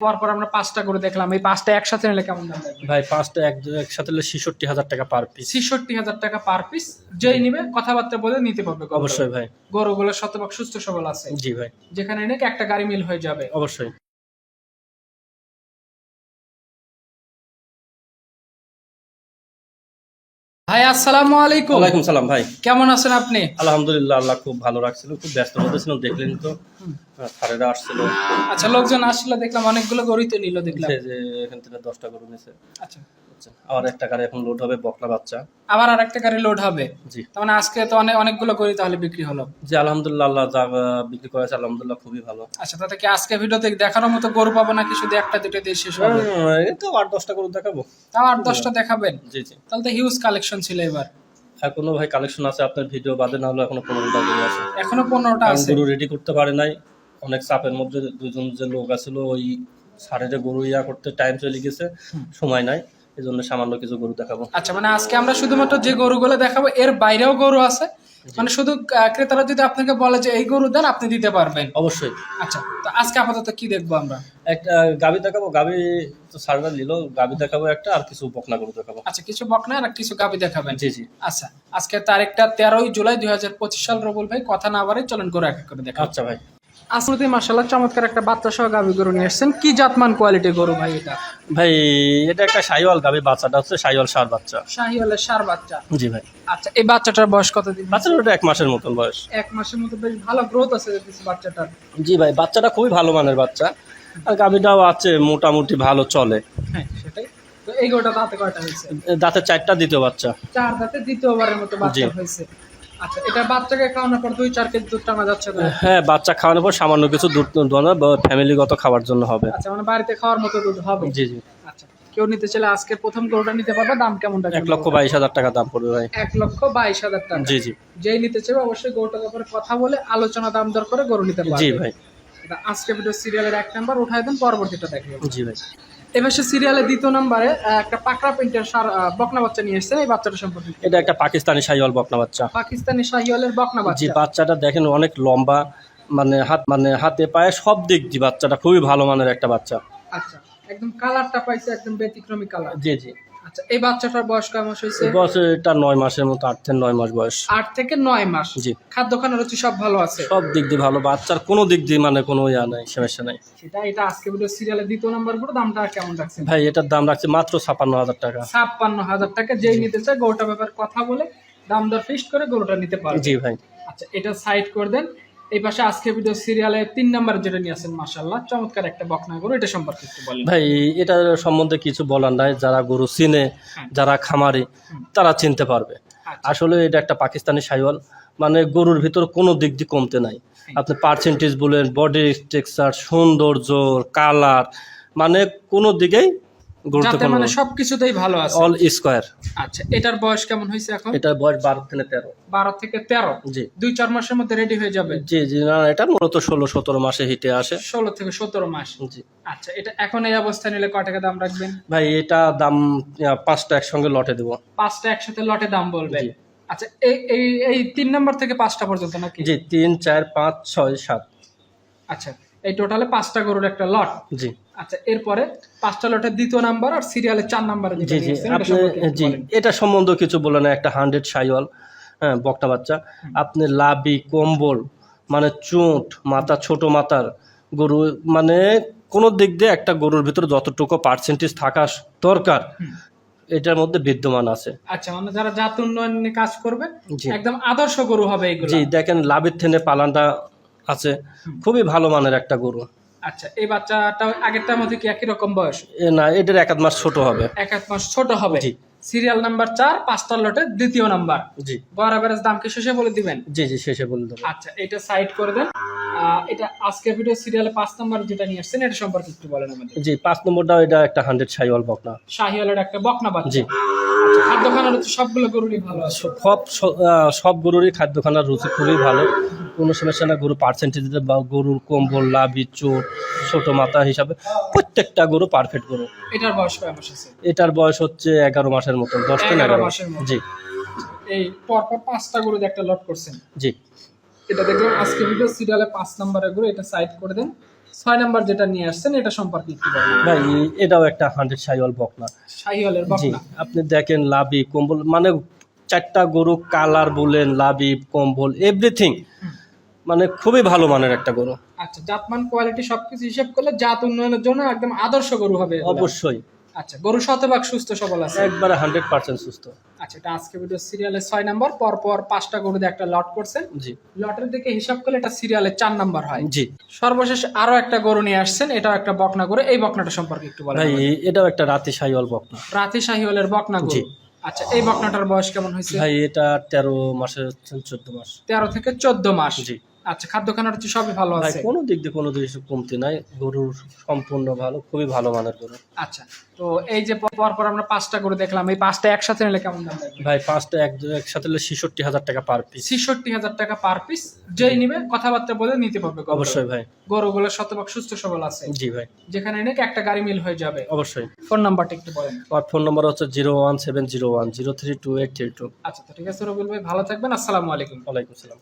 পরপর আমরা পাঁচটা করে দেখলাম। এই পাঁচটা একসাথে নিলে কেমন দাম ভাই পাঁচটা এক একসাথে ছেষট্টি হাজার টাকা পার পিস ছেষট্টি হাজার টাকা পার পিস যেই নিবে কথাবার্তা বলে নিতে পারবে অবশ্যই ভাই। গরুগুলো শতভাগ সুস্থ সবল আছে। জি ভাই। যেখানে নাকি একটা গাড়ি মিল হয়ে যাবে। অবশ্যই। ভাই আসসালামু আলাইকুম। ওয়ালাইকুম সালাম ভাই। কেমন আছেন আপনি? আলহামদুলিল্লাহ আল্লাহ খুব ভালো রাখছিল খুব ব্যস্ত ছিল দেখলেন তো। সারেরা আসছিল। আচ্ছা লোকজন আসলে দেখলাম অনেকগুলো গরুই তো নিল দেখলাম। যে যে এখান থেকে দশটা গরু নিছে। আচ্ছা। আচ্ছা, আর একটা গাড়ি এখন লোড হবে বাচ্চা। আবার আর একটা গাড়ি লোড হবে? জি। তার মানে আজকে তো অনেক অনেকগুলো গরু তাহলে বিক্রি হলো। জি আলহামদুলিল্লাহ আল্লাহ যা বিক্রি করেছে আলহামদুলিল্লাহ খুবই ভালো। আচ্ছা তাতে কি আজকে ভিডিওতে দেখানোর মতো গরু পাবো নাকি শুধু একটা দুটো দিয়ে শেষ হবে? এই তো আট দশটা গরু দেখাবো। তাও আট দশটা দেখাবেন? জি জি। তাহলে তো হিউজ কালেকশন ছিল এবার। এখনও ভাই কালেকশন আছে আপনার ভিডিও বাদে না হলে এখনও পনেরোটা গরু আছে। এখনও পনেরোটা আছে? গরু রেডি করতে পারে নাই। অনেক চাপের মধ্যে দুজন যে লোক আছিল ওই সাড়ে গরু ইয়া করতে টাইম চলে গেছে সময় নাই। জন্য সামান্য কিছু গরু দেখাবো। আচ্ছা মানে আজকে আমরা শুধুমাত্র যে গরুগুলো দেখাবো এর বাইরেও গরু আছে। মানে শুধু ক্রেতারা যদি আপনাকে বলে যে এই গরু দেন আপনি দিতে পারবেন। অবশ্যই। আচ্ছা তো আজকে আপাতত কি দেখব আমরা? একটা গাবি দেখাবো গাবি তো সারটা নিল গাবি দেখাবো একটা আর কিছু বকনা গরু দেখাবো। আচ্ছা কিছু বকনা আর কিছু গাবি দেখাবেন। জি জি। আচ্ছা আজকে তারিখটা তেরোই জুলাই দুই হাজার পঁচিশ সাল রবুল ভাই কথা না বারে চলেন করে এক এক করে দেখা আচ্ছা ভাই। আসলে মাসাল্লাহ চমৎকার একটা বাচ্চা সহ গাবি গরু নিয়ে এসেছেন কি জাতমান কোয়ালিটি গরু ভাই এটা? ভাই এটা একটা সাইওয়াল গাবি বাচ্চাটা হচ্ছে সাইওয়াল সার বাচ্চা। শাহিওয়ালের সার বাচ্চা? জি ভাই। আচ্ছা এই বাচ্চাটার বয়স কতদিন? বাচ্চাটা ওটা এক মাসের মতন বয়স। এক মাসের মতো বেশ ভালো গ্রোথ আছে বাচ্চাটার। জি ভাই বাচ্চাটা খুবই ভালো মানের বাচ্চা। আর গাবিটাও আছে মোটামুটি ভালো চলে। হ্যাঁ সেটাই। তো এই গরুটা দাঁতে কয়টা হয়েছে? দাঁতে চারটা দ্বিতীয় বাচ্চা। চার দাঁতে দ্বিতীয়বারের মতো বাচ্চা হয়েছে। আচ্ছা এটা বাচ্চাকে খাওয়ানোর পর দুই চার কেজি দুধ টানা যাচ্ছে হ্যাঁ বাচ্চা খাওয়ানোর পর সামান্য কিছু দুধ ফ্যামিলিগত খাওয়ার জন্য হবে। আচ্ছা মানে বাড়িতে খাওয়ার মতো দুধ হবে? জি জি। আচ্ছা কেউ নিতে চাইলে আজকে প্রথম গরুটা নিতে পারবে দাম কেমনটা এক লক্ষ বাইশ হাজার টাকা দাম পড়বে ভাই। এক লক্ষ বাইশ হাজার টাকা। জি জি। যেই নিতে চাইবে অবশ্যই গরুটার ব্যাপারে কথা বলে আলোচনা দাম দর করে গরু নিতে পারবে। জি ভাই। এটা আজকে ভিডিও সিরিয়ালের এক নাম্বার উঠাই দেন পরবর্তীটা দেখবে জি ভাই। এবার সে সিরিয়ালের দ্বিতীয় নাম্বারে একটা পাকড়া প্রিন্টের সার বকনা বাচ্চা নিয়ে এসেছে এই বাচ্চাটা সম্পর্কে এটা একটা পাকিস্তানি শাহিওয়াল বকনা বাচ্চা। পাকিস্তানি শাহিওয়ালের বকনা জি বাচ্চা। বাচ্চাটা দেখেন অনেক লম্বা মানে হাত মানে হাতে পায়ে সব দিক দিয়ে বাচ্চাটা খুবই ভালো মানের একটা বাচ্চা। আচ্ছা একদম কালারটা পাইছে একদম ব্যতিক্রমী কালার জি জি। আচ্ছা এই বাচ্চাটার বয়স কেমন হয়েছে? বয়স এটা নয় মাসের মতো আট থেকে নয় মাস বয়স। আট থেকে নয় মাস। জি। খাদ্য খানার রুচি সব ভালো আছে? সব দিক দিয়ে ভালো বাচ্চার কোনো দিক দিয়ে মানে কোনো ইয়া নাই সমস্যা নাই। সেটা এটা আজকে ভিডিও সিরিয়ালের দ্বিতীয় নাম্বারগুলো দামটা কেমন রাখছেন ভাই এটার দাম রাখছে মাত্র ছাপান্ন হাজার টাকা। ছাপ্পান্ন হাজার টাকা যেই নিতে চায় গরুটা ব্যাপারে কথা বলে দাম দর ফিক্সড করে গরুটা নিতে পারবে। জি ভাই। আচ্ছা এটা সাইড করে দেন। এই পাশে আজকে ভিডিও সিরিয়ালে তিন নাম্বার যেটা নিয়ে আসেন মাশাল্লাহ চমৎকার একটা বকনা গরু এটা সম্পর্কে একটু বলেন। ভাই এটা সম্বন্ধে কিছু বলার নাই। যারা গরু চিনে হ্যাঁ। যারা খামারি তারা চিনতে পারবে। আচ্ছা। আসলে এটা একটা পাকিস্তানি সাইওয়াল। মানে গরুর ভিতর কোনো দিক দিয়ে কমতে নাই। আপনি পার্সেন্টেজ বলেন বডি স্ট্রাকচার সৌন্দর্য কালার মানে কোনো দিকেই গুরুত্বপূর্ণ। মানে সবকিছুতেই ভালো আছে। অল স্কোয়ার আচ্ছা এটার বয়স কেমন হয়েছে এখন? এটার বয়স বারো থেকে তেরো। বারো থেকে তেরো? জি। দুই চার মাসের মধ্যে রেডি হয়ে যাবে? জি জি না এটা মূলত ষোলো সতেরো মাসে হিটে আসে। ষোলো থেকে সতেরো মাস। জি। আচ্ছা এটা এখন এই অবস্থায় নিলে কয় টাকা দাম রাখবেন? ভাই এটা দাম পাঁচটা একসঙ্গে লটে দেবো। পাঁচটা একসাথে লটে দাম বলবেন? আচ্ছা এই এই এই তিন নম্বর থেকে পাঁচটা পর্যন্ত নাকি? জি তিন চার পাঁচ ছয় সাত। আচ্ছা এই টোটালে পাঁচটা গরুর একটা লট। জি। আচ্ছা এরপরে পাঁচটা লটের দ্বিতীয় নাম্বার আর সিরিয়ালের চার নাম্বারে জি জি আপনি জি এটা সম্বন্ধে কিছু বলে না একটা হান্ড্রেড সাইওয়াল হ্যাঁ বকটা বাচ্চা। আপনি লাবি কম্বল মানে চোট মাথা ছোট মাথার গরু মানে কোন দিক দিয়ে একটা গরুর ভিতরে যতটুকু পার্সেন্টেজ থাকা দরকার এটার মধ্যে বিদ্যমান আছে। আচ্ছা মানে যারা জাত উন্নয়ন নিয়ে কাজ করবে একদম আদর্শ গরু হবে এগুলো। জি দেখেন লাভের থেনে পালানটা আছে। খুবই ভালো মানের একটা গরু। আচ্ছা এই বাচ্চাটা আগেরটার মধ্যে কি একই রকম বয়স? না এটার এক আধ মাস ছোট হবে। এক আধ মাস ছোট হবে। জি। সিরিয়াল নাম্বার চার পাঁচটা লটের দ্বিতীয় নাম্বার। জি। গড় অ্যাভারেজ দাম কি শেষে বলে দিবেন? জি জি শেষে বলে দেবো। আচ্ছা এটা সাইড করে দেন। এটা আজকের ভিডিও সিরিয়ালে পাঁচ নাম্বার যেটা নিয়ে আসছেন এটা সম্পর্কে একটু বলেন আমাদের। জি পাঁচ নম্বরটাও এটা একটা হান্ড্রেড সাইওয়াল বকনা। শাহিওয়ালের একটা বকনা বাচ্চা। জি। আচ্ছা, খাদ্য খানার হচ্ছে সবগুলো গরুরই ভালো সব সব গরুরই খাদ্যখানার রুচি খুবই ভালো। কোনো সমস্যা না গরু পার্সেন্টেজ বা গরুর কম্বল লাভি চোট ছোট মাথা হিসাবে প্রত্যেকটা গরু পারফেক্ট গরু। এটার বয়স কয় মাস আছে? এটার বয়স হচ্ছে এগারো মাসের মতো দশ থেকে এগারো মাসের। জি। এই পরপর পাঁচটা গরু একটা লট করছেন। জি। এটা দেখলাম আজকে ভিডিও সিরিয়ালে পাঁচ নাম্বারের গরু এটা সাইড করে দেন। ছয় নাম্বার যেটা নিয়ে আসছেন এটা সম্পর্কে একটু বলুন। ভাই এটাও একটা হান্ড্রেড সাইওয়াল বকনা। শাহিওয়ালের বকনা। আপনি দেখেন লাভি কম্বল মানে চারটা গরু কালার বলেন লাভি কম্বল এভরিথিং মানে খুবই ভালো মানের একটা গরু। আচ্ছা জাতমান কোয়ালিটি সবকিছু হিসাব করলে জাত উন্নয়নের জন্য একদম আদর্শ গরু হবে অবশ্যই। আচ্ছা গরু শতভাগ সুস্থ সবল আছে। একবারে হান্ড্রেড পার্সেন্ট সুস্থ। আচ্ছা এটা আজকে ভিডিও সিরিয়ালের ছয় নাম্বার পর পর পাঁচটা গরু দিয়ে একটা লট করছেন জি। লটের দিকে হিসাব করলে এটা সিরিয়ালের চার নাম্বার হয়। জি। সর্বশেষ আরও একটা গরু নিয়ে আসছেন এটাও একটা বকনা গরু। এই বকনাটা সম্পর্কে একটু বলেন ভাই এটাও একটা রাতি সাইওয়াল বকনা। রাতি শাহিওয়ালের বকনা জি। গরু আচ্ছা এই বকনাটার বয়স কেমন হয়েছে? ভাই এটা তেরো মাসের চোদ্দ মাস। তেরো থেকে চোদ্দ মাস। জি। আচ্ছা খাদ্য খানার হচ্ছে সবই ভালো আছে। কোনো দিক দিয়ে কোনো দিক কমতি নাই। গরুর সম্পূর্ণ ভালো খুবই ভালো মানের গরু। আচ্ছা তো এই যে পর পর আমরা পাঁচটা গরু দেখলাম এই পাঁচটা একসাথে নিলে কেমন দাম ভাই পাঁচটা এক একসাথে হলে ছেষট্টি হাজার টাকা পার পিস ছেষট্টি হাজার টাকা পার পিস যেই নিবে কথাবার্তা বলে নিতে পারবে অবশ্যই ভাই। গরুগুলো শতভাগ সুস্থ সবল আছে। জি ভাই। যেখানে নাকি একটা গাড়ি মিল হয়ে যাবে। অবশ্যই। ফোন নাম্বারটা একটু বলেন। আমার ফোন নম্বর হচ্ছে zero one seven zero one zero three two eight three two. আচ্ছা তো ঠিক আছে রবিউল ভাই ভালো থাকবেন। আসসালামু আলাইকুম। ওয়ালাইকুম সালাম